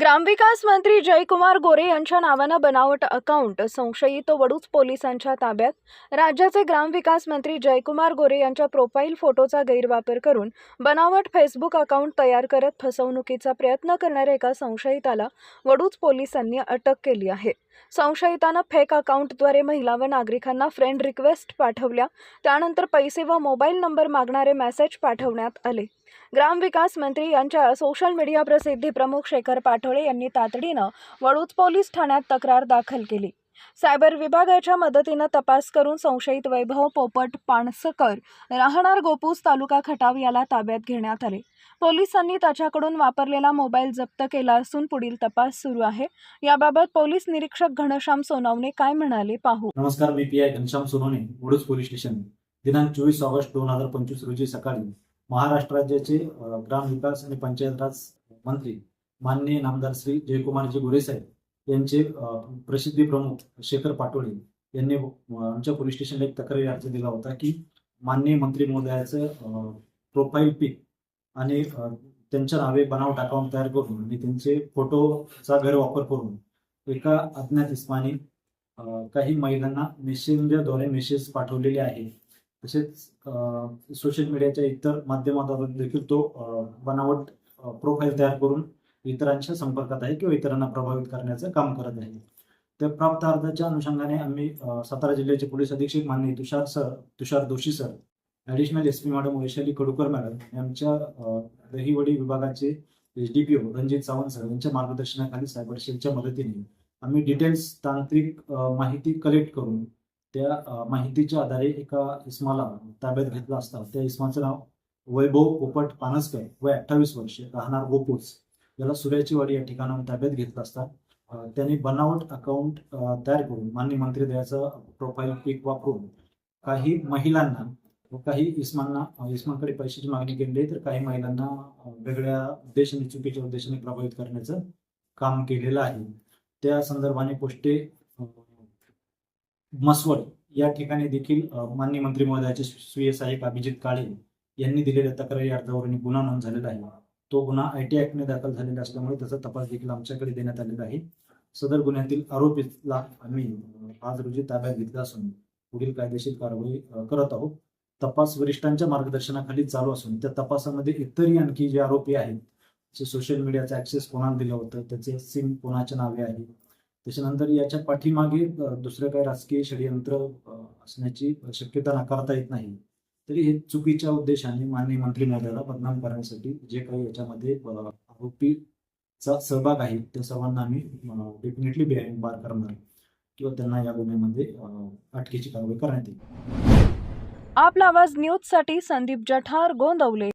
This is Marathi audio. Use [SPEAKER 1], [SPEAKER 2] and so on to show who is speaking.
[SPEAKER 1] ग्रामविकास मंत्री जयकुमार गोरे यांच्या नावानं बनावट अकाउंट संशयित वडूच पोलिसांच्या ताब्यात. राज्याचे ग्रामविकास मंत्री जयकुमार गोरे यांच्या प्रोफाईल फोटोचा गैरवापर करून बनावट फेसबुक अकाउंट तयार करत फसवणुकीचा प्रयत्न करणाऱ्या एका संशयिताला वडूज पोलिसांनी अटक केली आहे. संशयितानं फेक अकाउंटद्वारे महिला व नागरिकांना फ्रेंड रिक्वेस्ट पाठवल्या. त्यानंतर पैसे व मोबाईल नंबर मागणारे मेसेज पाठवण्यात आले. ग्रामविकास मंत्री यांच्या सोशल मीडिया प्रसिद्धी प्रमुख शेखर पाठोळे यांनी तातडीनं वडूज पोलीस ठाण्यात तक्रार दाखल केली. सायबर विभागाच्या मदतीनं तपास करून संशयित वैभव पोपट पाणसकर राहणार गोपूस तालुका खटाव याला ताब्यात घेण्यात आले. पोलिसांनी त्याच्याकडून वापरलेला मोबाईल जप्त केला असून पुढील तपास सुरू आहे. याबाबत पोलीस निरीक्षक घनश्याम सोनवणे काय म्हणाले पाहू.
[SPEAKER 2] नमस्कार मी P I Ghanshyam Sonawane Mudus police station. दिनांक चोवीस ऑगस्ट दोन हजार पंचवीस रोजी सकाळी महाराष्ट्र राज्याचे ग्रामविकास आणि पंचायत राज मंत्री माननीय नामदार श्री जयकुमारजी गोरेसाहेब यांचे प्रसिद्धी प्रमुख शेखर पाटोळे यांनी आमच्या पोलीस स्टेशनला एक तक्रारी अर्ज दिला होता की माननीय मंत्री महोदयाचं प्रोफाईल पिक आणि त्यांच्या नावे बनावट अकाउंट तयार करून आणि त्यांचे फोटोचा गैरवापर करून एका अज्ञात इस्मानी काही महिलांना मेसेंजरद्वारे मेसेज पाठवलेले आहे. तसेच सोशल मीडियाच्या इतर माध्यमाद्वारे देखील तो बनावट प्रोफाईल तयार करून इतरांच्या संपर्कात आहे किंवा इतरांना प्रभावित करण्याचं काम करत आहे. त्या प्राप्त अर्जाच्या अनुषंगाने आम्ही सातारा जिल्ह्याचे पोलीस अधीक्षक माननीय Tushar sir Tushar Doshi sir additional S P madam Vaishali Kadukar madam यांच्या अ, दहिवडी विभागाचे H D P O Ranjit Sawant sir यांच्या मार्गदर्शनाखाली सायबर सेलच्या मदतीने आम्ही डिटेल्स तांत्रिक माहिती कलेक्ट करून त्या माहितीच्या आधारे एका इस्माला ताब्यात घेतला असता. त्या इस्माचं नाव वैभव पोपट पानसकर वय अठ्ठावीस वर्षे राहणार गोपूस याला सूर्याचीवाडी या ठिकाणाहून ताब्यात घेतला असता त्यांनी बनावट अकाउंट तयार करून माननीय मंत्री दयाचं प्रोफाईल पिक वापरून काही महिलांना व काही इस्मांना इस्मांकडे पैशाची मागणी केली तर काही महिलांना वेगळ्या उद्देशाने चुकीच्या उद्देशाने प्रभावित करण्याचं काम केलेलं आहे. त्या संदर्भाने पोस्टे मसवड या ठिकाणी देखील मान्य माननीय मंत्री महोदयाचे स्वीय सहाय्यक अभिजित काळे यांनी दिलेल्या तक्रारी अर्जावरून गुन्हा नोंद झालेला आहे. तो गुन्हा आय टी ऍक्टने दाखल झालेला असल्यामुळे त्याचा तपास देखील आमच्याकडे देण्यात आलेला आहे. सदर गुन्ह्यातील आरोपीला आम्ही आज रोजी ताब्यात घेतला असून पुढील कायदेशीर कारवाई करत आहोत. तपास वरिष्ठांच्या मार्गदर्शनाखाली चालू असून त्या तपासामध्ये इतरही आणखी जे आरोपी आहेत जे सोशल मीडियाचा ऍक्सेस कोणाला दिलं होतं त्याचे सिम कोणाच्या नावे आहे त्याच्यानंतर याच्या पाठीमागे दुसरं काही राजकीय षडयंत्र असण्याची शक्यता नाकारता येत नाही. तरी हे चुकीच्या उद्देशाने माननीय मंत्री बदनाम करण्यासाठी जे काही याच्यामध्ये आरोपीचा सहभाग आहे त्या सर्वांना आम्ही डेफिनेटली बिहाइंड बार करणार किंवा त्यांना या गुन्ह्यामध्ये अटकेची कारवाई करण्यात येईल.
[SPEAKER 1] आपला आवाज न्यूजसाठी संदीप जठार गोंदवले.